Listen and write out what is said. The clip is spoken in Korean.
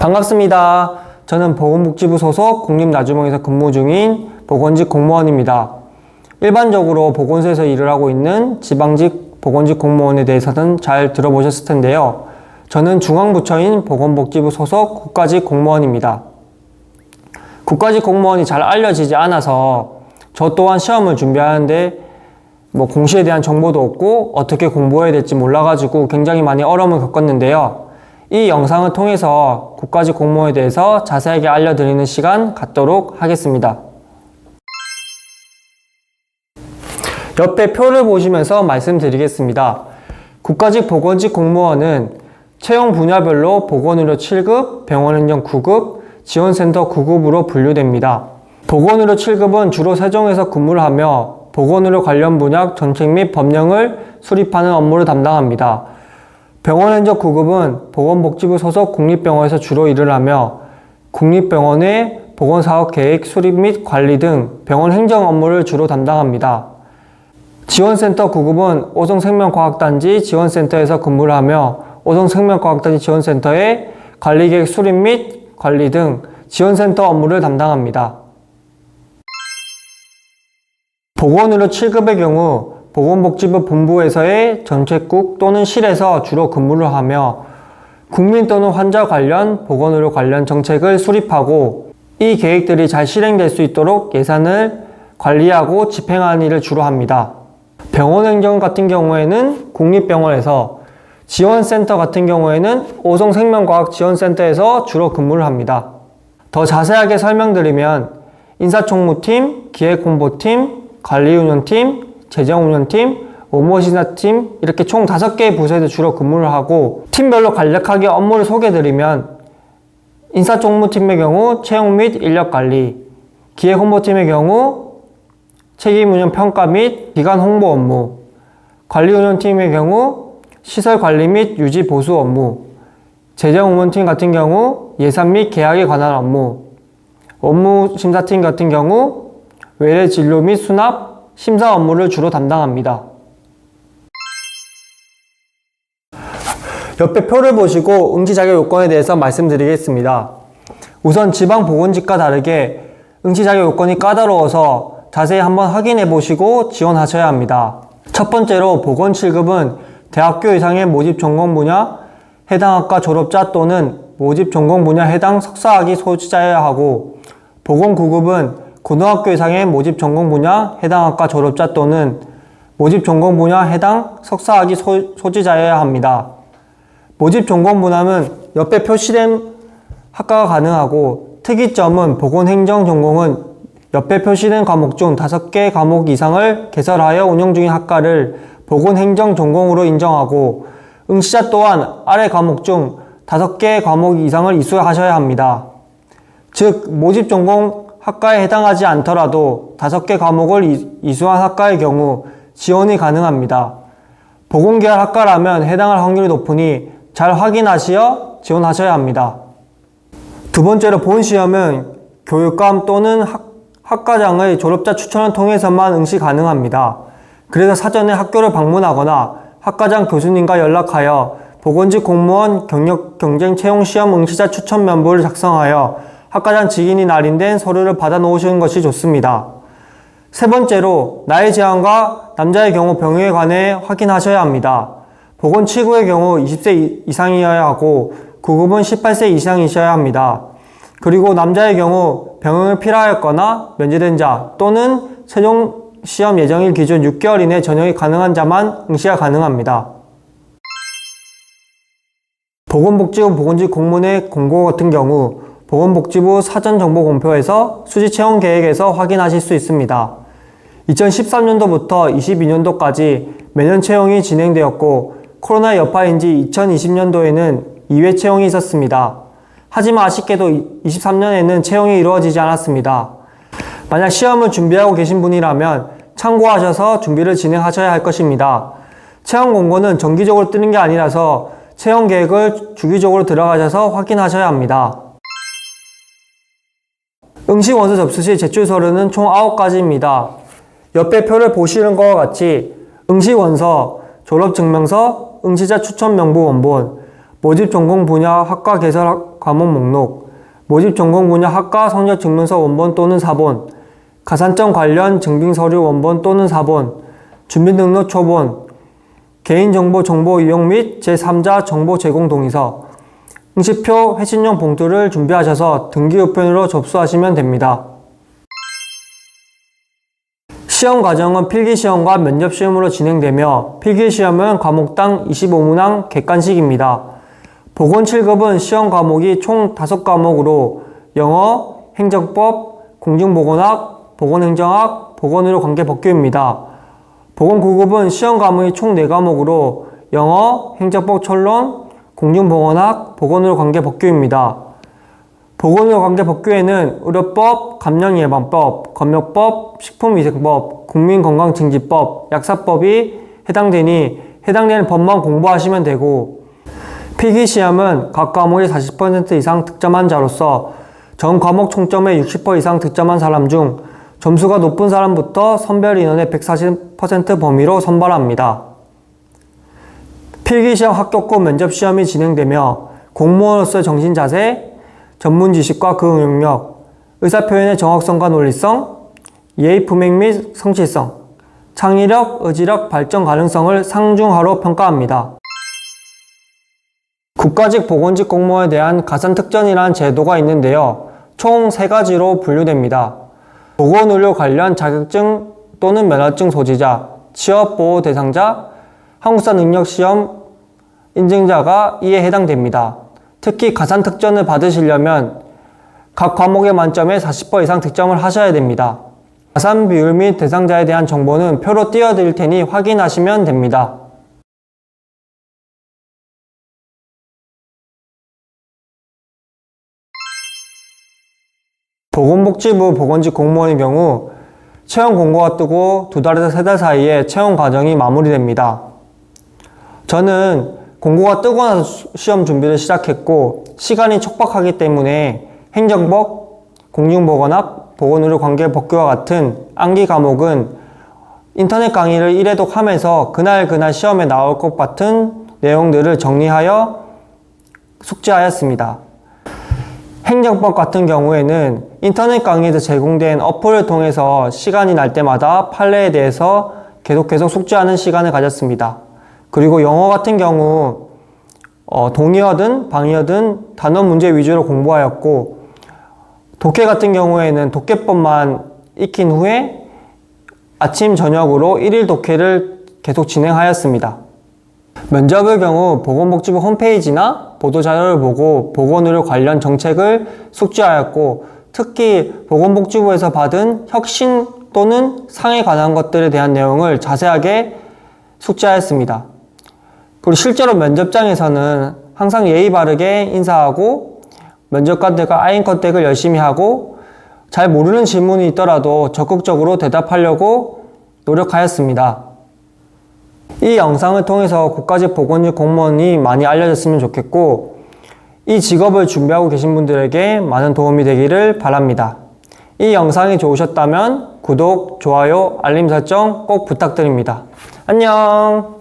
반갑습니다. 저는 보건복지부 소속 국립나주봉에서 근무 중인 보건직 공무원입니다. 일반적으로 보건소에서 일을 하고 있는 지방직 보건직 공무원에 대해서는 잘 들어보셨을 텐데요. 저는 중앙부처인 보건복지부 소속 국가직 공무원입니다. 국가직 공무원이 잘 알려지지 않아서 저 또한 시험을 준비하는데 뭐 공시에 대한 정보도 없고 어떻게 공부해야 될지 몰라가지고 굉장히 많이 어려움을 겪었는데요. 이 영상을 통해서 국가직 공무원에 대해서 자세하게 알려드리는 시간 갖도록 하겠습니다. 옆에 표를 보시면서 말씀드리겠습니다. 국가직 보건직 공무원은 채용 분야별로 보건의료 7급, 병원행정 9급, 지원센터 9급으로 분류됩니다. 보건의료 7급은 주로 세종에서 근무를 하며 보건의료 관련 분야 정책 및 법령을 수립하는 업무를 담당합니다. 병원행정 9급은 보건복지부 소속 국립병원에서 주로 일을 하며 국립병원의 보건사업 계획 수립 및 관리 등 병원 행정 업무를 주로 담당합니다. 지원센터 9급은 오성생명과학단지 지원센터에서 근무를 하며 오성생명과학단지 지원센터의 관리계획 수립 및 관리 등 지원센터 업무를 담당합니다. 보건의료 7급의 경우 보건복지부 본부에서의 정책국 또는 실에서 주로 근무를 하며 국민 또는 환자 관련 보건의료 관련 정책을 수립하고 이 계획들이 잘 실행될 수 있도록 예산을 관리하고 집행하는 일을 주로 합니다. 병원 행정 같은 경우에는 국립병원에서 지원센터 같은 경우에는 오성생명과학지원센터에서 주로 근무를 합니다. 더 자세하게 설명드리면 인사총무팀, 기획홍보팀, 관리운영팀, 재정운영팀, 업무신사팀 이렇게 총 5개의 부서에서 주로 근무를 하고 팀별로 간략하게 업무를 소개드리면 인사총무팀의 경우 채용 및 인력관리, 기획홍보팀의 경우 책임운영 평가 및 기관 홍보 업무, 관리운영팀의 경우 시설 관리 및 유지 보수 업무, 재정운영팀 같은 경우 예산 및 계약에 관한 업무, 업무심사팀 같은 경우 외래 진료 및 수납, 심사 업무를 주로 담당합니다. 옆에 표를 보시고 응시 자격 요건에 대해서 말씀드리겠습니다. 우선 지방 보건직과 다르게 응시 자격 요건이 까다로워서 자세히 한번 확인해 보시고 지원하셔야 합니다. 첫 번째로 보건 7급은 대학교 이상의 모집 전공 분야 해당 학과 졸업자 또는 모집 전공 분야 해당 석사학위 소지자여야 하고 보건 9급은 고등학교 이상의 모집 전공 분야 해당 학과 졸업자 또는 모집 전공 분야 해당 석사학위 소, 소지자여야 합니다. 모집 전공 분야는 옆에 표시된 학과가 가능하고 특이점은 보건행정 전공은 옆에 표시된 과목 중 5개 과목 이상을 개설하여 운영 중인 학과를 보건행정 전공으로 인정하고 응시자 또한 아래 과목 중 5개 과목 이상을 이수하셔야 합니다. 즉 모집 전공 학과에 해당하지 않더라도 5개 과목을 이수한 학과의 경우 지원이 가능합니다. 보건계열 학과라면 해당할 확률이 높으니 잘 확인하시어 지원하셔야 합니다. 두 번째로 본 시험은 교육감 또는 학, 학과장의 졸업자 추천을 통해서만 응시 가능합니다. 그래서 사전에 학교를 방문하거나 학과장 교수님과 연락하여 보건직 공무원 경력 경쟁 채용 시험 응시자 추천 면부를 작성하여 학과장 직인이 날인된 서류를 받아 놓으시는 것이 좋습니다. 세 번째로 나이 제한과 남자의 경우 병역에 관해 확인하셔야 합니다. 보건 7구의 경우 20세 이상이어야 하고 9급은 18세 이상이셔야 합니다. 그리고 남자의 경우 병역을 필요하였거나 면제된 자 또는 최종 시험 예정일 기준 6개월 이내 전역이 가능한 자만 응시가 가능합니다. 보건복지부 보건직 공문의 공고 같은 경우 보건복지부 사전정보공표에서 수지 채용 계획에서 확인하실 수 있습니다. 2013년도부터 22년도까지 매년 채용이 진행되었고 코로나 여파인지 2020년도에는 2회 채용이 있었습니다. 하지만 아쉽게도 23년에는 채용이 이루어지지 않았습니다. 만약 시험을 준비하고 계신 분이라면 참고하셔서 준비를 진행하셔야 할 것입니다. 채용 공고는 정기적으로 뜨는 게 아니라서 채용 계획을 주기적으로 들어가셔서 확인하셔야 합니다. 응시 원서 접수 시 제출 서류는 총 9가지입니다. 옆에 표를 보시는 것과 같이 응시 원서, 졸업 증명서, 응시자 추천 명부 원본, 모집 전공 분야 학과 개설 과목 목록, 모집 전공 분야 학과 성적 증명서 원본 또는 사본, 가산점 관련 증빙 서류 원본 또는 사본, 주민등록 초본, 개인정보 정보 이용 및 제3자 정보 제공 동의서, 응시표 회신용 봉투를 준비하셔서 등기 우편으로 접수하시면 됩니다. 시험 과정은 필기시험과 면접시험으로 진행되며 필기시험은 과목당 25문항 객관식입니다. 보건 7급은 시험 과목이 총 5과목으로 영어, 행정법, 공중보건학, 보건행정학, 보건의료 관계 법규입니다. 보건 9급은 시험 과목이 총 4과목으로 영어, 행정법 철론, 공중보건학, 보건의료 관계 법규입니다. 보건의료 관계 법규에는 의료법, 감염예방법, 검역법, 식품위생법, 국민건강증진법, 약사법이 해당되니 해당되는 법만 공부하시면 되고 필기시험은 각 과목에 40% 이상 득점한 자로서 전 과목 총점의 60% 이상 득점한 사람 중 점수가 높은 사람부터 선별 인원의 140% 범위로 선발합니다. 필기시험 합격후 면접시험이 진행되며 공무원으로서의 정신 자세, 전문 지식과 그 응용력, 의사표현의 정확성과 논리성, 예의 품행 및 성실성, 창의력, 의지력, 발전 가능성을 상중하로 평가합니다. 국가직 보건직 공무원에 대한 가산특전이라는 제도가 있는데요. 총 3가지로 분류됩니다. 보건의료 관련 자격증 또는 면허증 소지자, 취업보호 대상자, 한국사 능력시험 인증자가 이에 해당됩니다. 특히 가산 특전을 받으시려면 각 과목의 만점에 40% 이상 득점을 하셔야 됩니다. 가산 비율 및 대상자에 대한 정보는 표로 띄워드릴 테니 확인하시면 됩니다. 보건복지부 보건직 공무원의 경우 채용 공고가 뜨고 두 달에서 세 달 사이에 채용 과정이 마무리됩니다. 저는 공고가 뜨고 나서 수- 시험 준비를 시작했고 시간이 촉박하기 때문에 행정법, 공중보건학, 보건의료 관계 법규와 같은 암기 과목은 인터넷 강의를 1회독 하면서 그날 그날 시험에 나올 것 같은 내용들을 정리하여 숙지하였습니다. 행정법 같은 경우에는 인터넷 강의에서 제공된 어플을 통해서 시간이 날 때마다 판례에 대해서 계속 계속 숙지하는 시간을 가졌습니다. 그리고 영어 같은 경우 어, 동의어든 방의어든 단어 문제 위주로 공부하였고 독해 같은 경우에는 독해법만 익힌 후에 아침 저녁으로 1일 독해를 계속 진행하였습니다. 면접의 경우 보건복지부 홈페이지나 보도자료를 보고 보건의료 관련 정책을 숙지하였고 특히 보건복지부에서 받은 혁신 또는 상에 관한 것들에 대한 내용을 자세하게 숙지하였습니다. 그리고 실제로 면접장에서는 항상 예의 바르게 인사하고 면접관들과 아인 컨택을 열심히 하고 잘 모르는 질문이 있더라도 적극적으로 대답하려고 노력하였습니다. 이 영상을 통해서 국가직 보건직 공무원이 많이 알려졌으면 좋겠고 이 직업을 준비하고 계신 분들에게 많은 도움이 되기를 바랍니다. 이 영상이 좋으셨다면 구독, 좋아요, 알림 설정 꼭 부탁드립니다. 안녕!